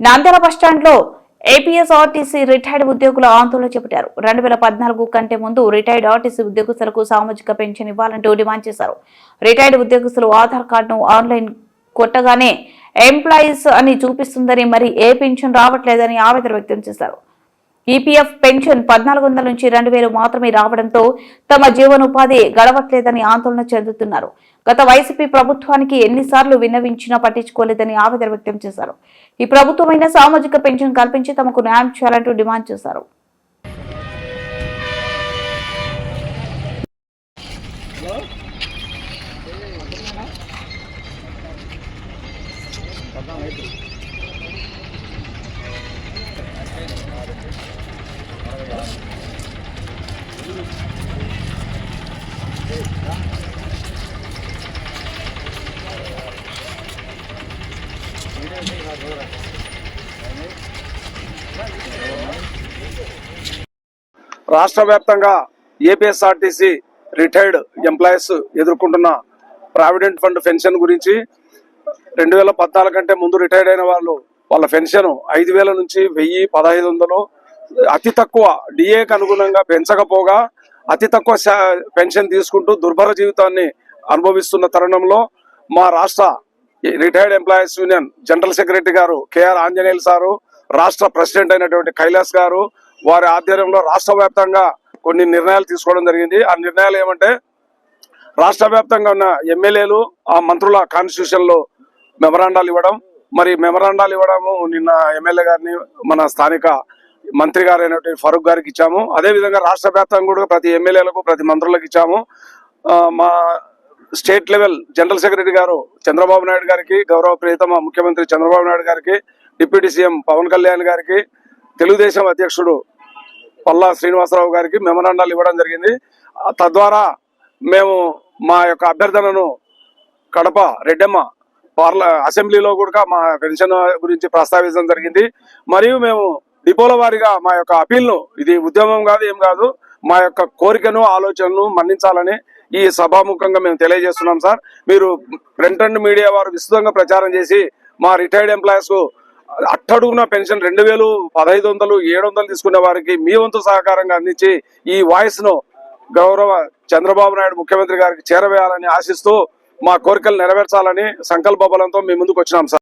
నంద్యాల బస్టాండ్లో APSRTC retired ఉద్యోగుల ఆందోళన చేపట్టారు. రెండు వేల పద్నాలుగు కంటే ముందు రిటైర్డ్ ఆర్టీసీ ఉద్యోగస్తులకు సామాజిక పెన్షన్ ఇవ్వాలంటూ డిమాండ్ చేశారు. రిటైర్డ్ ఉద్యోగస్తులు ఆధార్ కార్డును ఆన్లైన్ కొట్టగానే ఎంప్లాయీస్ అని చూపిస్తుందని మరి ఏ పెన్షన్ రావట్లేదని ఆవేదన వ్యక్తం చేశారు. ఈపీఎఫ్ పెన్షన్ పద్నాలుగు వందల నుంచి రెండు వేలు మాత్రమే రావడంతో తమ జీవనోపాధి గడవట్లేదని ఆందోళన చెందుతున్నారు. గత వైసీపీ ప్రభుత్వానికి ఎన్నిసార్లు విన్నవించినా పట్టించుకోలేదని ఆవేదన వ్యక్తం చేశారు. ఈ ప్రభుత్వమైన సామాజిక పెన్షన్ కల్పించి తమకు న్యాయం చేయాలంటూ డిమాండ్ చేశారు. రాష్ట్ర వ్యాప్తంగా ఏపీఎస్ఆర్టీసీ రిటైర్డ్ ఎంప్లాయీస్ ఎదుర్కొంటున్న ప్రావిడెంట్ ఫండ్ పెన్షన్ గురించి రెండు వేల పద్నాలుగు కంటే ముందు రిటైర్డ్ అయిన వాళ్ళు వాళ్ళ పెన్షన్ ఐదు వేల నుంచి వెయ్యి పదహైదు వందలు అతి తక్కువ. డిఏకి అనుగుణంగా పెంచకపోగా అతి తక్కువ పెన్షన్ తీసుకుంటూ దుర్భర జీవితాన్ని అనుభవిస్తున్న తరుణంలో మా రాష్ట్ర retired employees union general secretary గారు కేఆర్ ఆంజనేయులు సారు రాష్ట్ర ప్రెసిడెంట్ అయినటువంటి కైలాస్ గారు వారి ఆధ్వర్యంలో రాష్ట్ర వ్యాప్తంగా కొన్ని నిర్ణయాలు తీసుకోవడం జరిగింది. ఆ నిర్ణయాలు ఏమంటే రాష్ట్ర వ్యాప్తంగా ఉన్న ఎమ్మెల్యేలు ఆ మంత్రుల కాన్స్టిట్యూషన్లో మెమరాండాలు ఇవ్వడం. మరి మెమరాండాలు ఇవ్వడము నిన్న ఎమ్మెల్యే గారిని మన స్థానిక మంత్రి గారు అయినటువంటి ఫరూక్ గారికి ఇచ్చాము. అదే విధంగా రాష్ట్ర వ్యాప్తంగా కూడా ప్రతి ఎమ్మెల్యేలకు ప్రతి మంత్రులకు ఇచ్చాము. మా స్టేట్ లెవెల్ జనరల్ సెక్రటరీ గారు చంద్రబాబు నాయుడు గారికి గౌరవ ప్రియతమ ముఖ్యమంత్రి చంద్రబాబు నాయుడు గారికి డిప్యూటీ సీఎం పవన్ కళ్యాణ్ గారికి తెలుగుదేశం అధ్యక్షుడు పల్లా శ్రీనివాసరావు గారికి మెమరాండాలు ఇవ్వడం జరిగింది. తద్వారా మేము మా యొక్క అభ్యర్థనను కడప రెడ్డమ్మ పార్ల అసెంబ్లీలో కూడా మా పెన్షన్ గురించి ప్రస్తావించడం జరిగింది. మరియు మేము డిపోల వారిగా మా యొక్క అపీల్ను ఇది ఉద్యమం కాదు ఏం కాదు మా యొక్క కోరికను ఆలోచనను మన్నించాలని ఈ సభాముఖంగా మేము తెలియజేస్తున్నాం సార్. మీరు ప్రింట్ అండ్ మీడియా వారు విస్తృతంగా ప్రచారం చేసి మా రిటైర్డ్ ఎంప్లాయీస్కు అట్టడుగున పెన్షన్ రెండు వేలు పదహైదు వందలు ఏడు వందలు తీసుకునే వారికి మీ వంతు సహకారంగా అందించి ఈ వాయిస్ను గౌరవ చంద్రబాబు నాయుడు ముఖ్యమంత్రి గారికి చేరవేయాలని ఆశిస్తూ మా కోరికలు నెరవేర్చాలని సంకల్ప బలంతో మీ ముందుకు వచ్చినాం సార్.